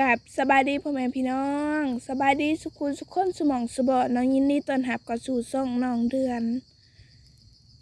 กับสบายดีพ่อแม่พี่น้องสบายดีสุขุนสุขคนสมองสบอน้องยินดีต้อนรับกับสู่ซ่องน้องเดือน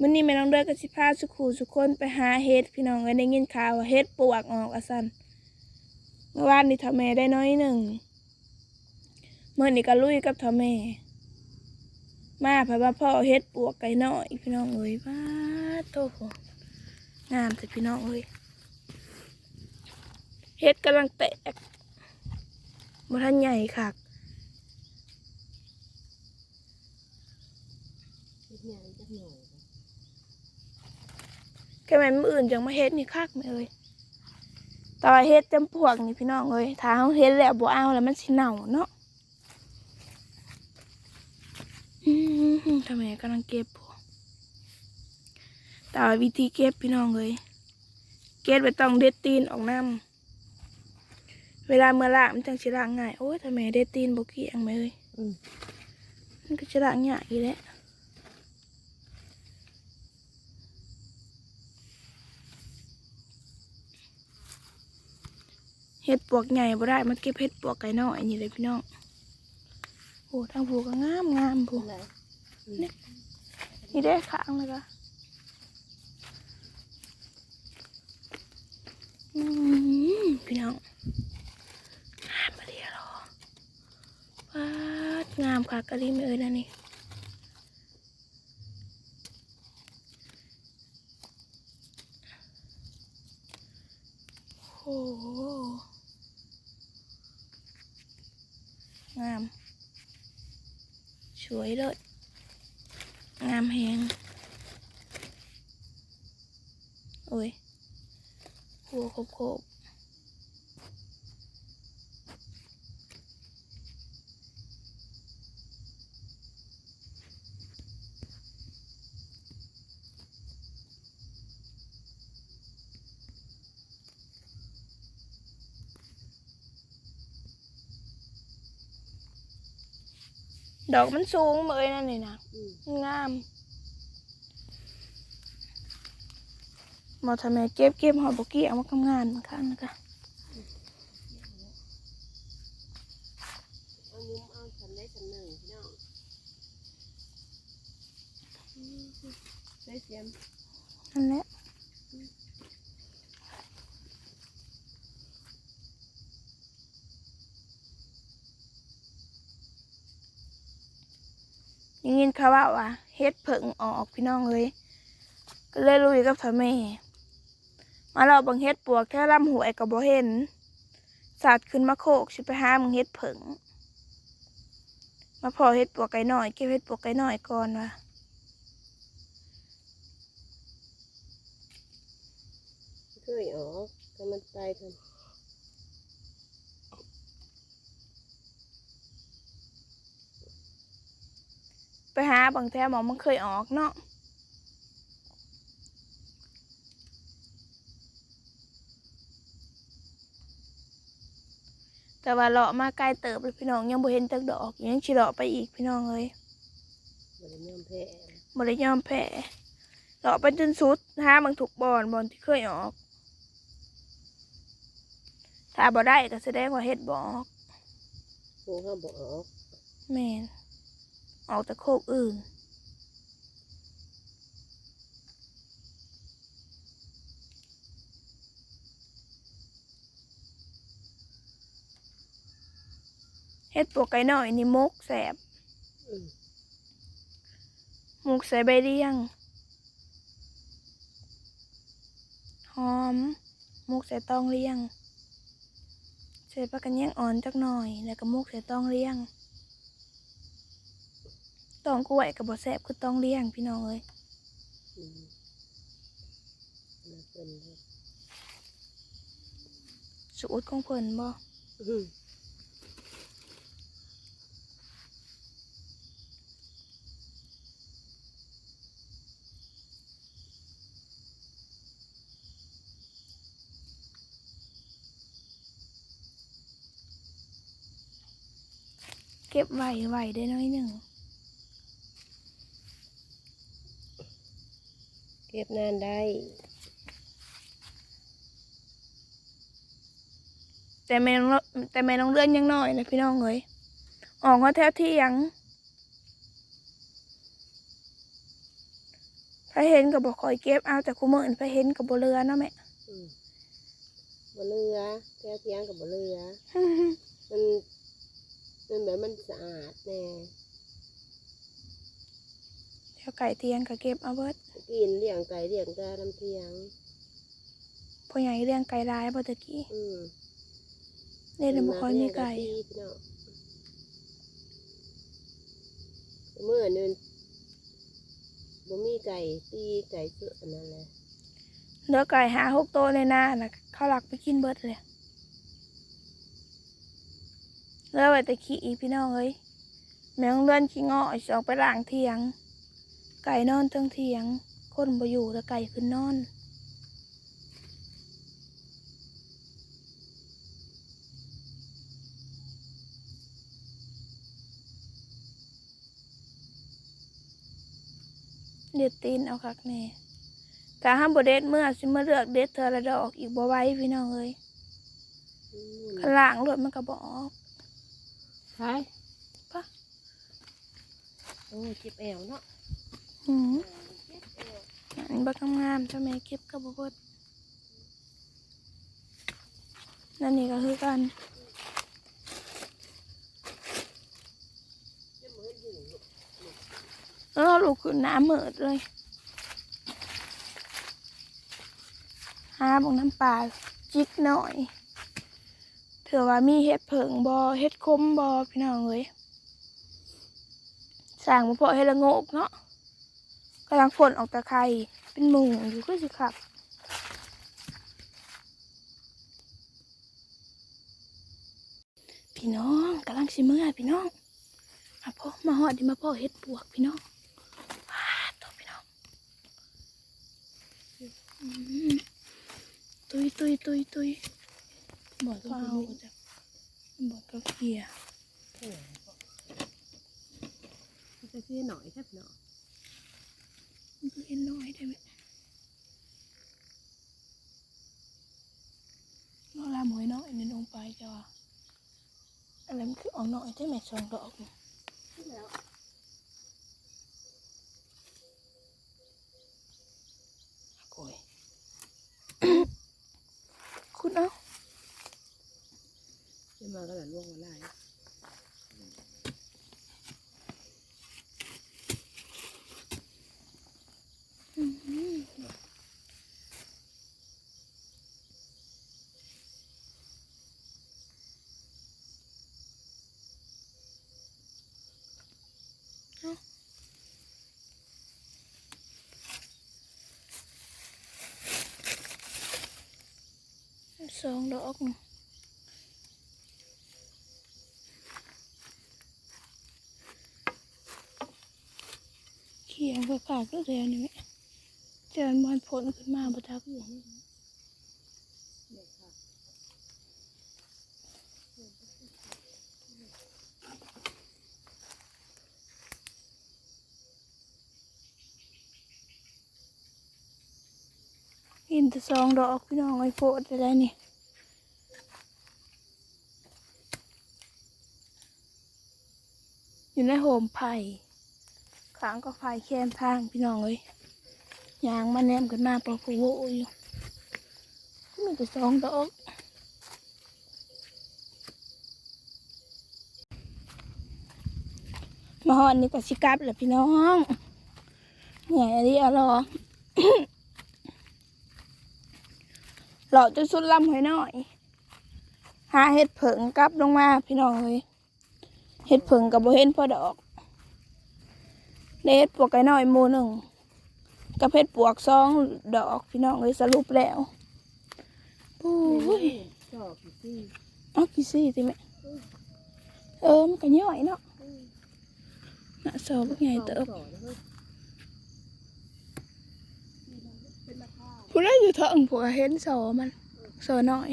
มื้อนี้แม่น้องเดือนก็สิพาสุขุสุขคนไปหาเฮ็ดพี่น้องก็ได้ยินข่าวว่าเฮ็ดปวกออกอสันเมื่อวานนี่ทำแม่ได้น้อยหนึ่งเมื้อนี้ก็ลุยกับทำแม่ มาพว่าพ่อเฮ็ดปวกไก่น้อยพี่น้องเอ้ยว้าโตงามแต่พี่น้องเอ้ยเฮ็ดกำลังแตก บ่ทันใหญ่คักเฮ็ดหยังจักหน่อยแค่แม่นมืออื่นจังมาเฮ็ดนี่คักแม่เอ้ยแต่ว่าเฮ็ดจำพวกนี่พี่น้องเอ้ยถ้าเฮาเฮ็ดแล้วบ่เอาแล้วมันสิเน่าเนาะทำไมกำลังเก็บพวกแต่อวิธีเก็บพี่น้องเอ้ยเก็บไปต้องเด็ดตีนออกน้ำ เวลาเมื่อละมันจังสิล้างง่ายโอ้ยทำไมเด็ดตีนบ่เกี่ยงแม่เอ้ยอืม มันก็จะล้างง่ายอีแหละเห็ดปวกใหญ่บ่ได้มาเก็บเห็ดปวกไก่น้อยนี่เลยพี่น้องโอ้ทางผูก็งามงามผูอะไรนี่ได้ข้างเลยละอืมพี่น้องงามมาเดียวหรอว้า งามค่ะกะลิมเอ้ยนะนี่โอ้โหงาม สวยเลยงามแหงโอ้ยหัวโคบ ดอกมันสูงเหมยนั่นนี่นะอืมงามหมอทำไมเก็บเก็บหอบกี้เอามาทำงานเหมือนกันนะคะเอามุมเอาฉันได้ฉันหนึ่งพี่น้องอืมได้เสียมนั่นแหละยังยิน เขาว่าว่าเฮ็ดเผิงออกพี่น้องเลยก็เลยลุยกับทำแม่ มาเราบังเฮ็ดปวกแค่ลำหวยกับบ่เห็นสาดขึ้นมาโคกสิไปหามึงเฮ็ดเผิงมาพอเฮ็ดปวกไก่หน่อยเก็บเฮ็ดปวกไก่หน่อยก่อนว่ะเคยออก็มันตายทัน หาบางแท้หมองมันเคยออกเนาะแต่ว่าเลาะมาไกลเติบเลยพี่น้องยังบ่เห็นจักดอกยังสิเลาะไปอีกพี่น้องเอ้ยบริยอมแพ้บ่ได้ยอมแพ้เลาะไปจนสุดหาบางถูกบอนบอนที่เคยออก ถ้าบ่ได้ก็แสดงว่าเฮ็ดบ่ออกโค้ห้าบอกออกแม่น ออกแต่โคกอื่น เฮ็ดปวกไก่น้อยนี่มกแสบอืมหมกใส่ใบเรียง หอมหมกใส่ตองเรียงใส่ปลากระเนียงอ่อนจักหน่อย แล้วก็หมกใส่ตองเรียง ตองกล้วยกับบแสบคือตองเรียงพี่น้องเอ้ยอืมน่าเป็นเลยสูตรของเพิ่นบ่อืมเก็บไว้ไว้ได้น้อยหนึ่ง เก็บนานได้ แต่แม่น้องแต่แม่น้องเลื่อนยังน้อยนะพี่น้องเอ้ยออกมาแถวเที่ยงพระเห็นกับบอกคอยเก็บเอาแต่คุเมื่อนพระเห็นกับบ่เรือเนาะแม่อืมบ่เรือแก้วเทียงกับบ่เรือ มันมันแบบมันสะอาดแน่ แถวไก่เทียงก็เก็บเอาเบิดกินเลี้ยงไก่เลี้ยงกาน้ำเทียง พ่อใหญ่เลี้ยงไก่ลายบ่ตะกี้อืมเล่นบ่ค่อยมีไก่ตีพี่น้องเมื่อนึงบ่มีไก่ตีไก่เสืออันนั้นแหละเหลือไก่หาหกโตวในหน้าน่ะเขาหลักไปกินเบิดเลยเหลือไว้แต่ขี้อีพี่น้องเอ้ยแมงเลื่อนขี้งอสิออกไปล้างเทียง ไก่นอนเทิงเทียง คนบ่อยู่แล้วไก่ขึ้นนอนเด็ดตีนเอาคักแน่กะห้ามบเด็ดเมื่อสิมาเลือกเด็ดเธอละดอกอีกบ่ไหว้พี่น้องเอ้ยอืมข้างล่างรถมันก็บออกใช่ปะโอ้เจ็บแอวเนาะ หืมเจ็บแอวอันบักงามๆทำไมเก็บกับบ่เบิดนั่นนี่ก็คือกันเออลูกเออน้ำเหมิดเลยหาบงน้ำปลาจิกหน่อยเถือว่ามีเห็ดเผิงบอเห็ดคมบอพี่น้องเอ้ยสั่งมาพาะเห็ดละโงกเนาะ กำลังฝนออกตะไคร่เป็นหมูอยู่ก็สิครับพี่น้องกำลังสิเมื่อพี่น้องมาพ่อมาหอดดิมาพ่อเห็ดปวกพี่น้องว้าตัวพี่น้องตุยตุยตุยตุยบอดก็เอาจ้ะบอดก็เกลียโอ้จะเสียหน่อยแค่เนาะ เห็นน้อยได้ไหมเราลาหมวยน้อยในลงไปจ้ะอะไรมันคือออกน้อยใช่ไหมสองดอกนี่แล้ว โอ้ย คุณเอา จะมาก็หลังล่วงมาไล่ สองดอกเขียงประกาศก็เรียนนี่แหละเจอมันผลขึ้นมาประทักอยู่เด็กค่ะเห็นแต่สองดอกพี่น้องไอ้โพดอะไรนี่ อยู่ในโฮมไผ่ขางก็ไผ่แค้มทางพี่น้องเอ้ยยางมาแนมกันมาปลอกโวอยู่มีแต่สองดอกมาหอนนี่ก็สิกลับแหละพี่น้องเหนื่อยอะไรอะรอหล่อจนสุดลำหอยหน่อย หาเห็ดเผิงกลับลงมาพี่น้องเอ้ย เห็ดเผิงกับโบเห็นพอดอกเห็ดปวกไก่น้อยหมูหนึ่งกับเห็ดปวกสองดอกพี่น้องเอ้ยสรุปแล้วโอ้ยชอบอยู่ที่เอากี่ซี่ติแม่เออมันก็ย่อยเนาะน่ะสอบไงเติบสอนแล้วผู้ใดอยู่เถิงผัวเห็นโซมันโซน้อย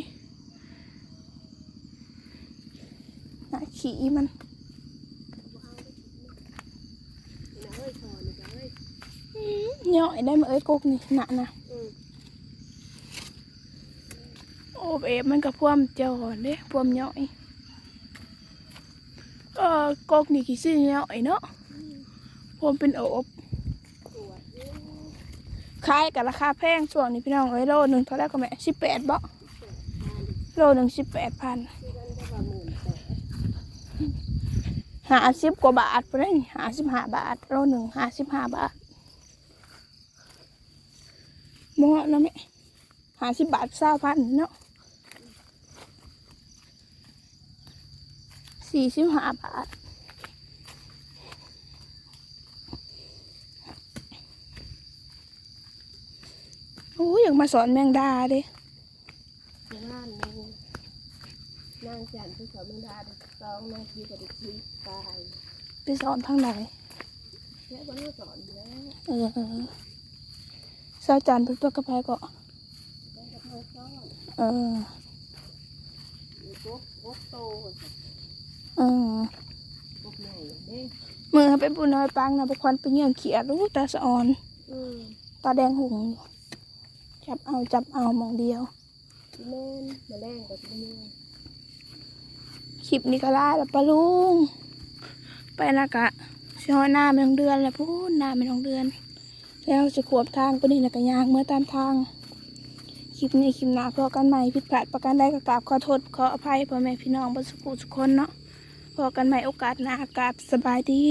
น่ะขี่มัน นะเฮ้ยสอนนะเฮ้ย ย่อยได้มาเอ้ยกุกนี่หนะนะอืมโอ้อบเอฟมันก็พ่วมเจ้าก่อนเด้พ่วมย่อยเออกกนี่ขี้ซื้อย่อยเนาะพ่วมเป็นโอบปวดอยู่ขายกับราคาแพงช่วงนี้พี่น้องเอ้ยโลหนึ่งเท่าไหรก็แม่สิบแปดบ่โลหนึ่งสิบแปดพันที่กันก็ว่าหมื่นแปดหาสิบกว่าบาทไปเลยหาสิบห้าบาทโลหนึ่งหาสิบห้าบาทเห มาะเนะแม่หาสิบบาทเศร้าพันเนาะสี่สิบห้าบาทโอ้ยอยากมาสอนแมงดาเด้ที่บ้านนึงนางจันทร์ที่เขาไม่ได้สองนางพีกับเด็กพีตายไปสอนทางไหนแค่วันนี้สอนอยู่แล้วเออ เออสาจันทร์เป็นตัวกระเพาะก็แค่กับน้ออเออมีกบกบโตค่ะเออกบใหญ่เด้มือไปบุญน้อยปังนะไปควันไปเยี่ยมเขียรู้ตาสะออนตาแดงหงอยจับเอาจับเอามองเดียวที่แม่นมาแรงกับที่แม่คลิปนี้ก็ล่าแล้วปะลุงไปนะกะช่อหน้าไม่ต้องเดือนแล้วพูดหน้าไม่ต้องเดือน แล้วจะขวบทางไปนี่นะกะยางเมื่อตามทาง คลิปนี้คลิปหน้าพอกันใหม่ผิดพลาดประการใดก็กราบขอโทษขออภัยพ่อแม่พี่น้องบนสุขุทุกคนเนาะพอกันใหม่โอกาสหน้ากราบสบายดี